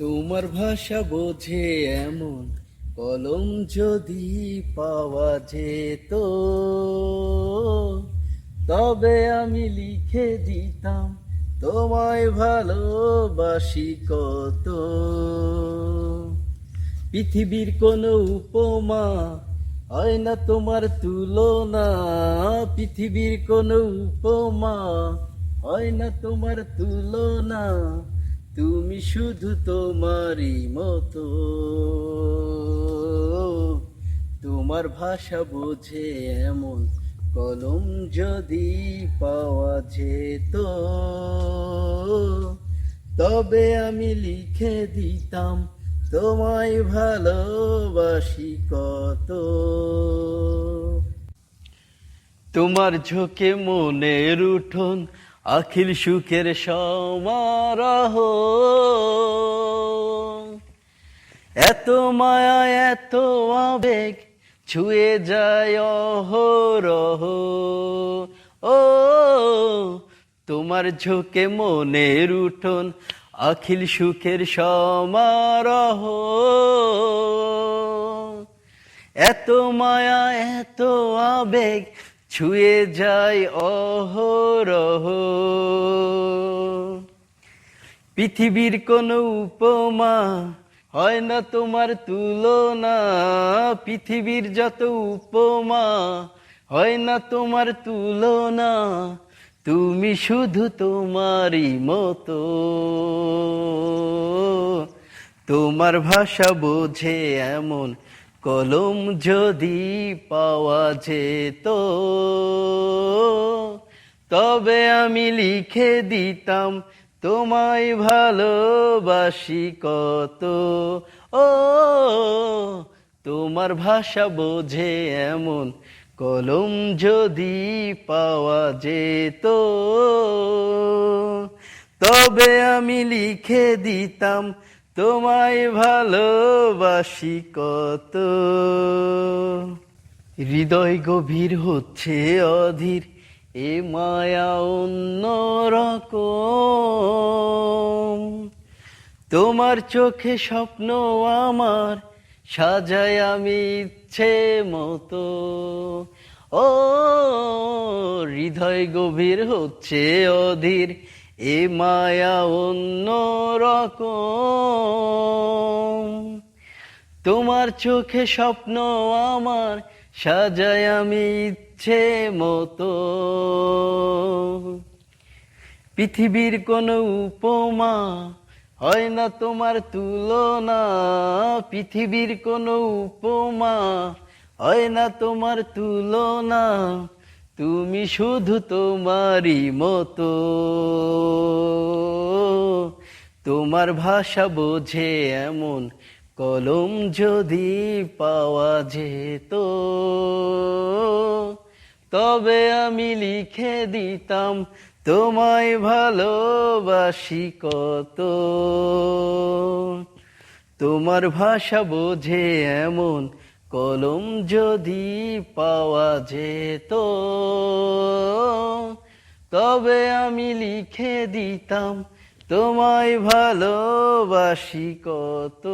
তোমার ভাষা বোঝে এমন কলম যদি পাওয়া যেত। তবে আমি লিখে দিতাম, তোমায় ভালোবাসি কত। পৃথিবীর কোনো উপমা হয় না তোমার তুলনা, পৃথিবীর কোনো উপমা হয় না তোমার তুলনা। তুমি শুধু তোমারই মতো। তোমার ভাষা বোঝে এমন কলম যদি পাওয়া যেত। তবে আমি লিখে দিতাম, তোমায় ভালোবাসি কত। তোমার ঝোঁকে মনের উঠোন আখিল সুখের সমারোহ। এত মায়া, এত আবেগ ছুঁয়ে যায় অহরহ। ও, তোমার ঝোঁকে মনের উঠোন আখিল সুখের সমারোহ। এত মায়া, এত আবেগ ছুঁয়ে যায় অহরহ। পৃথিবীর কোনো উপমা হয় না তোমার তুলনা। পৃথিবীর যত উপমা হয় না তোমার তুলনা। তুমি শুধু তোমারই মতো। তোমার ভাষা বোঝে এমন কলম যদি পাওয়া যেত, তবে আমি লিখে দিতাম, তোমায় ভালোবাসি কত। ও, তোমার ভাষা বোঝে এমন, কলম যদি পাওয়া যেত, তবে আমি লিখে দিতাম তোমায় ভালোবাসি কত। হৃদয় গভীর হচ্ছে অধীর, এ মায়া অন্য রকম। তোমার চোখে স্বপ্ন আমার, সাজায় আমি ইচ্ছে মতো। ও, হৃদয় গভীর হচ্ছে অধীর এ মায়া অন্য রকম। তোমার চোখে স্বপ্ন আমার সাজাই আমি ইচ্ছে মতো। পৃথিবীর কোনো উপমা হয় না তোমার তুলনা। পৃথিবীর কোনো উপমা হয় না তোমার তুলনা। তুমি শুধু তোমারই মতো। তোমার ভাষা বোঝে এমন কলম যদি পাওয়া যেত। তবে আমি লিখে দিতাম, তোমায় ভালোবাসি কত। তোমার ভাষা বোঝে এমন কলম যদি পাওয়া যেত তবে আমি লিখে দিতাম তোমায় ভালোবাসি কত।